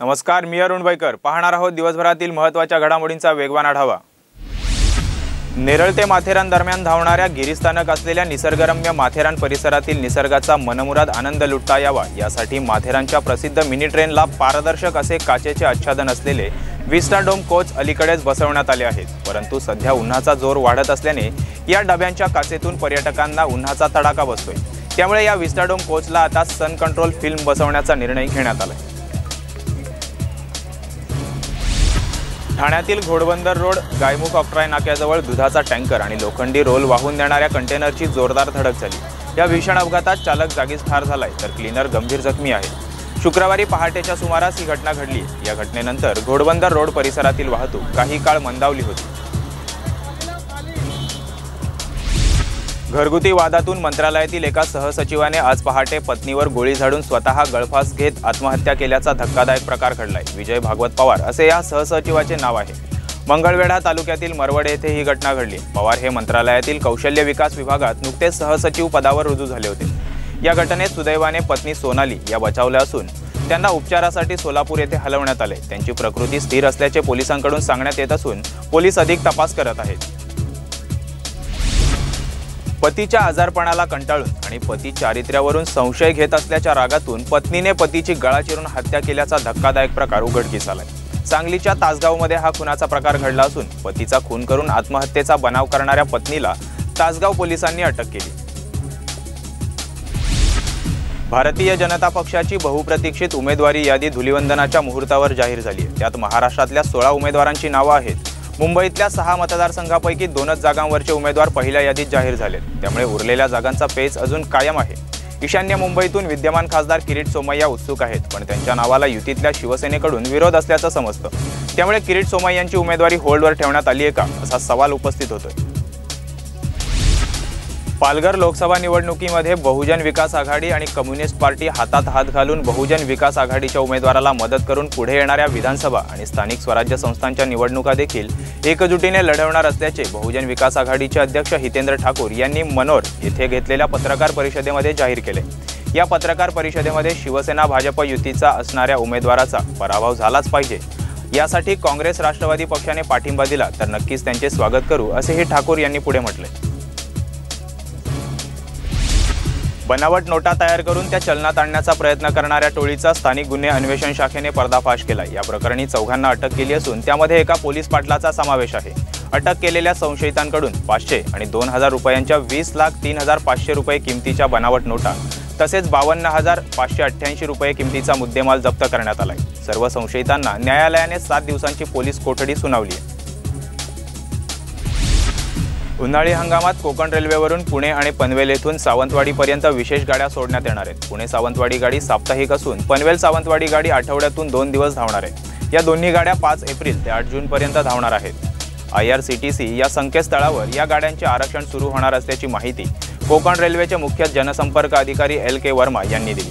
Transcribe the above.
नमस्कार मी अरुण बाईकर पाहणार आहोत दिवसभरातील महत्त्वाच्या घडामोडींचा वेगवान आढावा. नेरळ ते माथेरान दरम्यान धावणाऱ्या गिरीस्थानक असलेल्या निसर्गरम्य माथेरान परिसरातील निसर्गाचा मनमुराद आनंद लुटता यावा. यासाठी माथेरानच्या प्रसिद्ध मिनी ट्रेनला पारदर्शक असे काचेचे आच्छादन असलेले विस्टा डोम कोच अलीकडेच बसवण्यात आले आहेत. परंतु सध्या उन्हाचा जोर वाढत असल्याने या डब्यांच्या काचेतून पर्यटकांना उन्हाचा तडाखा बसतोय. त्यामुळे या विस्टाडोम कोचला आता सन कंट्रोल फिल्म बसवण्याचा निर्णय घेण्यात आला आहे ठाण्यातील घोडबंदर रोड गायमुख ऑक्ट्राय नाक्याजवळ दुधाचा टँकर आणि लोखंडी रोल वाहून देणाऱ्या कंटेनरची जोरदार धडक झाली. या भीषण अपघातात चालक जागीच ठार झालाय तर क्लीनर गंभीर जखमी आहे शुक्रवारी पहाटेच्या सुमारास ही घटना घडली. या घटनेनंतर घोडबंदर रोड परिसरातील वाहतूक काही काळ मंदावली होती. घरगुती वादातून मंत्रालयातील एका सहसचिवाने आज पहाटे पत्नीवर गोळी झाडून स्वतः गळफास घेत आत्महत्या केल्याचा धक्कादायक प्रकार घडलाय. विजय भागवत पवार असे या सहसचिवाचे नाव आहे. मंगळवेढा तालुक्यातील मरवड येथे ही घटना घडली. पवार हे मंत्रालयातील कौशल्य विकास विभागात नुकतेच सहसचिव पदावर रुजू झाले होते. या घटनेत सुदैवाने पत्नी सोनाली या बचावल्या असून त्यांना उपचारासाठी सोलापूर येथे हलवण्यात आले. त्यांची प्रकृती स्थिर असल्याचे पोलिसांकडून सांगण्यात येत असून पोलीस अधिक तपास करत आहेत. पतीच्या आजारपणाला कंटाळून आणि पती चारित्र्यावरून संशय घेत असल्याच्या रागातून पत्नीने पतीची गळा चिरून हत्या केल्याचा धक्कादायक प्रकार उघडकीस आलाय. सांगलीच्या तासगावमध्ये हा खुनाचा प्रकार घडला असून पतीचा खून करून आत्महत्येचा बनाव करणाऱ्या पत्नीला तासगाव पोलिसांनी अटक केली. भारतीय जनता पक्षाची बहुप्रतीक्षित उमेदवारी यादी धुलिवंदनाच्या मुहूर्तावर जाहीर झाली आहे. त्यात महाराष्ट्रातल्या सोळा उमेदवारांची नावं आहेत. मुंबईतल्या सहा मतदारसंघापैकी दोनच जागांवरचे उमेदवार पहिल्या यादीत जाहीर झालेत. त्यामुळे उरलेल्या जागांचा पेच अजून कायम आहे. ईशान्य मुंबईतून विद्यमान खासदार किरीट सोमय्या उत्सुक आहेत पण त्यांच्या नावाला युतीतल्या शिवसेनेकडून विरोध असल्याचं समजतं. त्यामुळे किरीट सोमय्यांची उमेदवारी होल्डवर ठेवण्यात आली आहे का? असा सवाल उपस्थित होतोय. पालघर लोकसभा निवडणुकीमध्ये बहुजन विकास आघाडी आणि कम्युनिस्ट पार्टी हातात हात घालून बहुजन विकास आघाडीच्या उमेदवाराला मदत करून पुढे येणाऱ्या विधानसभा आणि स्थानिक स्वराज्य संस्थांच्या निवडणुका देखील एकजुटीने लढवणार असल्याचे बहुजन विकास आघाडीचे अध्यक्ष हितेंद्र ठाकूर यांनी मनोर येथे घेतलेल्या पत्रकार परिषदेमध्ये जाहीर केले. या पत्रकार परिषदेमध्ये शिवसेना भाजप युतीचा असणाऱ्या उमेदवाराचा पराभव झालाच पाहिजे. यासाठी काँग्रेस राष्ट्रवादी पक्षाने पाठिंबा दिला तर नक्कीच त्यांचे स्वागत करू असेही ठाकूर यांनी पुढे म्हटले. बनावट नोटा तयार करून त्या चलनात आणण्याचा प्रयत्न करणाऱ्या टोळीचा स्थानिक गुन्हे अन्वेषण शाखेने पर्दाफाश केला या प्रकरणी चौघांना अटक केली असून त्यामध्ये एका पोलीस पाटलाचा समावेश आहे. अटक केलेल्या संशयितांकडून पाचशे आणि दोन हजार रुपयांच्या वीस लाख तीन हजार पाचशे रुपये किमतीच्या बनावट नोटा तसेच बावन्न हजार पाचशे अठ्ठ्याऐंशी रुपये किमतीचा मुद्देमाल जप्त करण्यात आलाय. सर्व संशयितांना न्यायालयाने सात दिवसांची पोलीस कोठडी सुनावली आहे. उन्हाळी हंगामात कोकण रेल्वेवरून पुणे आणि पनवेल येथून सावंतवाडीपर्यंत विशेष गाड्या सोडण्यात येणार आहेत. पुणे सावंतवाडी गाडी साप्ताहिक असून पनवेल सावंतवाडी गाडी आठवड्यातून दोन दिवस धावणार आहे. या दोन्ही गाड्या पाच एप्रिल ते आठ जूनपर्यंत धावणार आहेत. I R C T C या संकेतस्थळावर या गाड्यांचे आरक्षण सुरू होणार असल्याची माहिती कोकण रेल्वेचे मुख्य जनसंपर्क अधिकारी एल के वर्मा यांनी दिली.